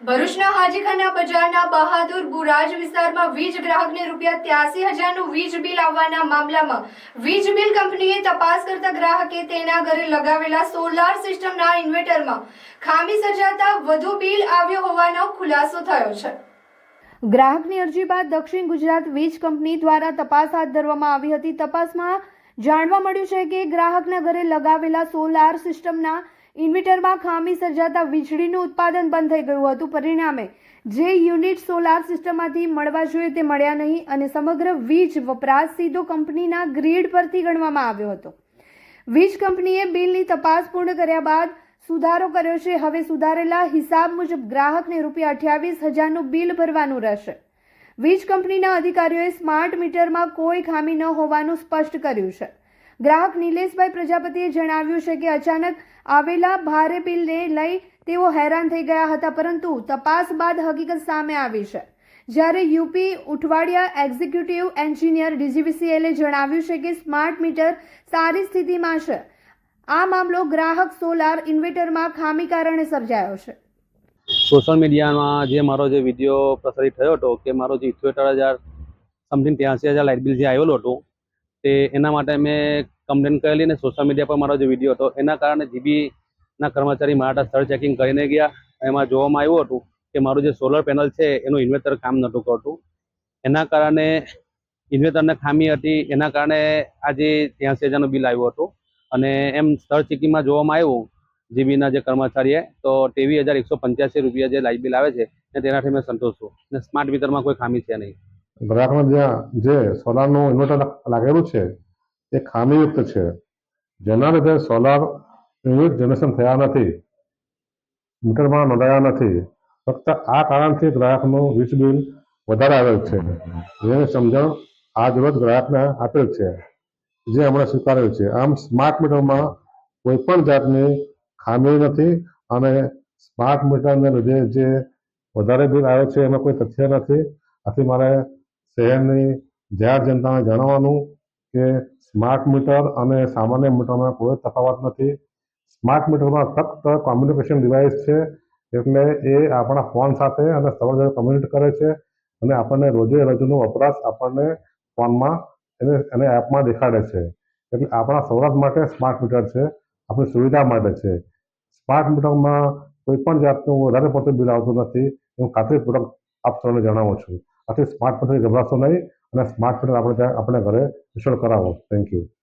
ભરૂચના હાજીખાના બજારના બહાદુર બુરાજ વિસ્તારમાં વીજ ગ્રાહકને રૂપિયા ત્યાસી હજારનું વીજ બિલ આવવાના મામલામાં વીજ બિલ કંપનીએ તપાસ કરતા ગ્રાહકે તેના ઘરે લગાવેલા સોલાર સિસ્ટમના ઇન્વર્ટરમાં ખામી સર્જાતા વધુ બિલ આવ્યો હોવાનો ખુલાસો થયો છે. ગ્રાહકની અરજી બાદ દક્ષિણ ગુજરાત વીજ કંપની દ્વારા તપાસ હાથ ધરવામાં આવી હતી. તપાસમાં જાણવા મળ્યું છે કે ગ્રાહકના ઘરે લગાવેલા સોલાર સિસ્ટમના ઇન્વર્ટરમાં ખામી સર્જાતા વીજળીનું ઉત્પાદન બંધ થઈ ગયું હતું. પરિણામે જે યુનિટ સોલાર સિસ્ટમમાંથી મળવા જોઈએ તે મળ્યા નહીં અને સમગ્ર વીજ વપરાશ સીધો કંપનીના ગ્રીડ પરથી ગણવામાં આવ્યો હતો. વીજ કંપનીએ બિલની તપાસ પૂર્ણ કર્યા બાદ સુધારો કર્યો છે. હવે સુધારેલા હિસાબ મુજબ ગ્રાહકને રૂપિયા અઠ્યાવીસ હજારનું બિલ ભરવાનું રહેશે. વીજ કંપનીના અધિકારીઓએ સ્માર્ટ મીટરમાં કોઈ ખામી ન હોવાનું સ્પષ્ટ કર્યું છે. ગ્રાહક નિલેશભાઈ પ્રજાપતિએ જણાવ્યું છે કે અચાનક આવેલા ભારે બિલને લઈ તેઓ હેરાન થઈ ગયા હતા, પરંતુ તપાસ બાદ હકીકત સામે આવી છે. જ્યારે યુપી ઉઠવાડિયા એક્ઝિક્યુટિવ એન્જિનિયર ડીજીવીસીએલે જણાવ્યું છે કે સ્માર્ટ મીટર સારી સ્થિતિમાં છે. આ મામલો ગ્રાહક સોલાર ઇન્વર્ટરમાં ખામી કારણે સર્જાયો છે. સોશિયલ મીડિયામાં જે મારો જે વીડિયો પ્રસારિત થયો હતો કે મારો જે ઇથોતેર હજાર સમથિંગ ત્યાંસી હજાર લાઇટ બિલ જે આવેલો હતો, તે એના માટે મેં કમ્પ્લેન કરેલી અને સોશિયલ મીડિયા પર મારો જે વીડિયો હતો, એના કારણે જીબીના કર્મચારી મારા સ્થળ ચેકિંગ કરીને ગયા. એમાં જોવામાં આવ્યું હતું કે મારું જે સોલર પેનલ છે, એનું ઇન્વેટર કામ નહોતું કરતું. એના કારણે ઇન્વેટરને ખામી હતી. એના કારણે આજે ત્યાંસી હજારનું બિલ આવ્યું હતું. અને એમ સ્થળ ચેકિંગમાં જોવામાં આવ્યું જીબીના જે કર્મચારીએ, તો ત્રેવીસ હજાર એકસો પંચ્યાસી રૂપિયા જે લાઇટ બિલ આવે છે, ને તેનાથી મેં સંતોષ છું. ને સ્માર્ટ મીટરમાં કોઈ ખામી છે નહીં. ગ્રાહકને જ્યાં જે સોલારનું ઇન્વર્ટર લાગેલું છે એ ખામીયુક્ત છે. જેના લીધે સોલાર યુનિટ જનરેશન થયા નથી. મીટરમાં નોંધાયા નથી. ફક્ત આ કારણથી ગ્રાહકનું વીજ બિલ વધારે આવેલ છે. જેની સમજણ આજ રોજ ગ્રાહકને આપેલ છે. જે હમણાં સ્વીકારેલ છે. આમ સ્માર્ટ મીટરમાં કોઈ પણ જાતની ખામી નથી અને સ્માર્ટ મીટરને લીધે જે વધારે બિલ આવે છે એમાં કોઈ તથ્ય નથી. આથી મારે શહેરની જાહેર જનતાને જણાવવાનું કે સ્માર્ટ મીટર અને સામાન્ય મીટરમાં કોઈ તફાવત નથી. સ્માર્ટ મીટરમાં ફક્ત કોમ્યુનિકેશન ડિવાઇસ છે, એટલે એ આપણા ફોન સાથે અને સરળ કમ્યુનિકેટ કરે છે અને આપણને રોજે રોજનો વપરાશ આપણને ફોનમાં એને એને એપમાં દેખાડે છે. એટલે આપણા સૌરાષ્ટ્ર માટે સ્માર્ટ મીટર છે, આપણી સુવિધા માટે છે. સ્માર્ટ મીટરમાં કોઈ પણ જાતનું વધારે પડતું બિલ આવતું નથી. હું ખાતરીપૂર્વક આપ સૌને જણાવું છું. આથી સ્માર્ટ મીટર ગભરાશો નહીં. અને સ્માર્ટ મીટર આપણે ત્યાં આપણે ઘરે ઇન્સ્ટોલ કરાવો થેન્ક યુ